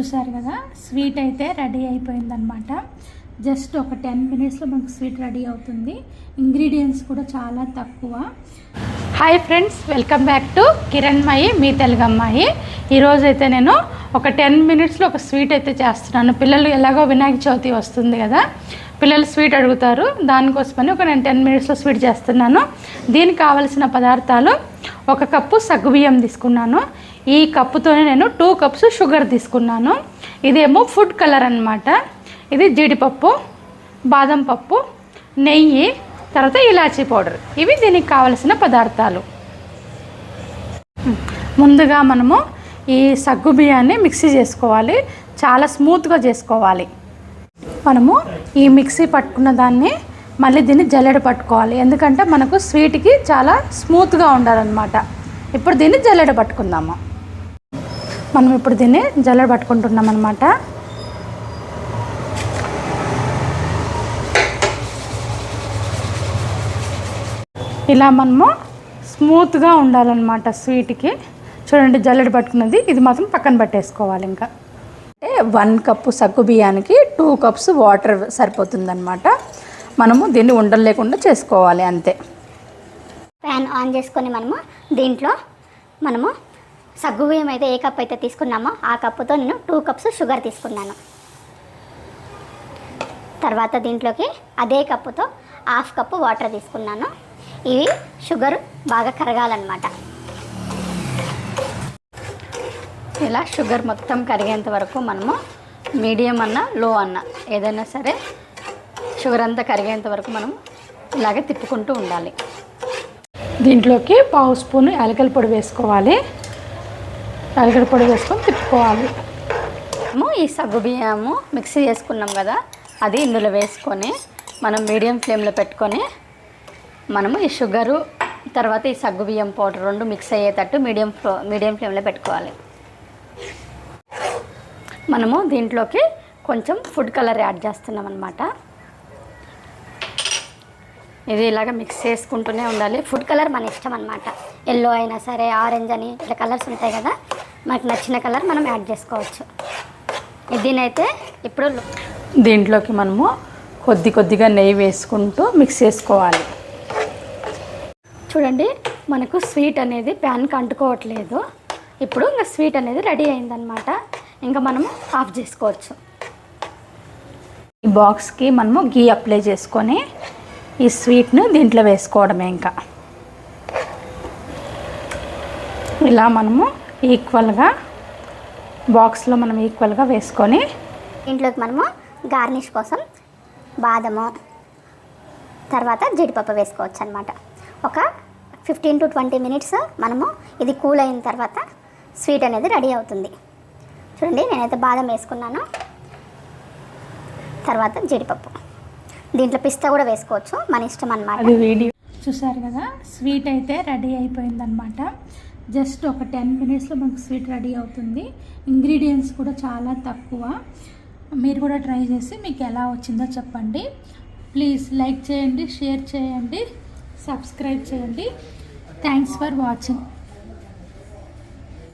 చూసారు కదా? స్వీట్ అయితే రెడీ అయిపోయిందనమాట జస్ట్ ఒక టెన్ మినిట్స్లో మనకు స్వీట్ రెడీ అవుతుంది. ఇంగ్రీడియంట్స్ కూడా చాలా తక్కువ. Hi friends welcome back to Kiranmayi మీ తెలుగు అమ్మాయి ఈరోజు అయితే నేను ఒక టెన్ మినిట్స్లో ఒక స్వీట్ అయితే చేస్తున్నాను. పిల్లలు ఎలాగో వినాయక చవితి వస్తుంది కదా? పిల్లలు స్వీట్ అడుగుతారు. దానికోసమని ఒక నేను టెన్ మినిట్స్లో స్వీట్ చేస్తున్నాను. దీనికి కావలసిన పదార్థాలు ఒక కప్పు సగ్గుబియ్యం తీసుకున్నాను. ఈ కప్పుతోనే నేను టూ కప్స్ షుగర్ తీసుకున్నాను. ఇదేమో ఫుడ్ కలర్ అనమాట ఇది జీడిపప్పు బాదం పప్పు నెయ్యి తర్వాత ఇలాచీ పౌడర్. ఇవి దీనికి కావలసిన పదార్థాలు. ముందుగా మనము ఈ సగ్గు బియ్యాన్ని మిక్సీ చేసుకోవాలి. చాలా స్మూత్గా చేసుకోవాలి. మనము ఈ మిక్సీ పట్టుకున్న దాన్ని మళ్ళీ దీన్ని జల్లెడ పట్టుకోవాలి. ఎందుకంటే మనకు స్వీట్కి చాలా స్మూత్గా ఉండాలన్నమాట. ఇప్పుడు దీన్ని జల్లెడ పట్టుకుందాము. మనం ఇప్పుడు దీన్ని జల్లెడ పట్టుకుంటున్నాం అనమాట ఇలా మనము స్మూత్గా ఉండాలన్నమాట స్వీట్కి. చూడండి జల్లెడ పట్టుకున్నది ఇది మాత్రం పక్కన పట్టేసుకోవాలి ఇంకా. అంటే వన్ కప్పు సగ్గు బియ్యానికి టూ కప్స్ వాటర్ సరిపోతుందన్నమాట. మనము దీన్ని ఉండలు లేకుండా చేసుకోవాలి అంతే. ప్యాన్ ఆన్ చేసుకొని మనము దీంట్లో మనము సగ్గు బియ్యం అయితే ఏ కప్ అయితే తీసుకున్నామో ఆ కప్పుతో నేను టూ కప్స్ షుగర్ తీసుకున్నాను. తర్వాత దీంట్లోకి అదే కప్పుతో హాఫ్ కప్పు వాటర్ తీసుకున్నాను. ఇవి షుగర్ బాగా కరగాలన్నమాట. ఇలా షుగర్ మొత్తం కరిగేంత వరకు మనము మీడియం అన్న లో అన్న ఏదైనా సరే షుగర్ అంతా కరిగేంత వరకు మనం ఇలాగే తిప్పుకుంటూ ఉండాలి. దీంట్లోకి పావు స్పూన్ యాలకల పొడి వేసుకోవాలి. యాలకల పొడి వేసుకొని తిప్పుకోవాలి. మేము ఈ సగ్గు బియ్యము మిక్సీ చేసుకున్నాం కదా అది ఇందులో వేసుకొని మనం మీడియం ఫ్లేమ్లో పెట్టుకొని మనము ఈ షుగరు తర్వాత ఈ సగ్గు బియ్యం పౌడర్ రెండు మిక్స్ అయ్యేటట్టు మీడియం ఫ్లో మీడియం ఫ్లేమ్లో పెట్టుకోవాలి. మనము దీంట్లోకి కొంచెం ఫుడ్ కలర్ యాడ్ చేస్తున్నాం అనమాట ఇది ఇలాగ మిక్స్ చేసుకుంటూనే ఉండాలి. ఫుడ్ కలర్ మన ఇష్టం అనమాట ఎల్లో అయినా సరే ఆరెంజ్ అని ఇట్లా కలర్స్ ఉంటాయి కదా మనకు నచ్చిన కలర్ మనం యాడ్ చేసుకోవచ్చు. దీనైతే ఇప్పుడు దీంట్లోకి మనము కొద్ది కొద్దిగా నెయ్యి వేసుకుంటూ మిక్స్ చేసుకోవాలి. చూడండి మనకు స్వీట్ అనేది ప్యాన్కి అంటుకోవట్లేదు. ఇప్పుడు ఇంకా స్వీట్ అనేది రెడీ అయిందనమాట ఇంకా మనము ఆఫ్ చేసుకోవచ్చు. ఈ బాక్స్కి మనము గీ అప్లై చేసుకొని ఈ స్వీట్ను దీంట్లో వేసుకోవడమే ఇంకా. ఇలా మనము ఈక్వల్గా బాక్స్లో మనం ఈక్వల్గా వేసుకొని ఇంట్లోకి మనము గార్నిష్ కోసం బాదము తర్వాత జీడిపప్పు వేసుకోవచ్చు అనమాట ఒక ఫిఫ్టీన్ టు ట్వంటీ మినిట్స్ మనము ఇది కూల్ అయిన తర్వాత స్వీట్ అనేది రెడీ అవుతుంది. చూడండి నేనైతే బాదం వేసుకున్నాను. తర్వాత జీడిపప్పు. దీంట్లో పిస్తా కూడా వేసుకోవచ్చు మన ఇష్టం వీడియో చూసారు కదా స్వీట్ అయితే రెడీ అయిపోయిందనమాట జస్ట్ ఒక టెన్ మినిట్స్లో మనకు స్వీట్ రెడీ అవుతుంది. ఇంగ్రీడియంట్స్ కూడా చాలా తక్కువ. మీరు కూడా ట్రై చేసి మీకు ఎలా వచ్చిందో చెప్పండి. ప్లీజ్ లైక్ చేయండి షేర్ చేయండి సబ్స్క్రైబ్ చేయండి. Thanks for watching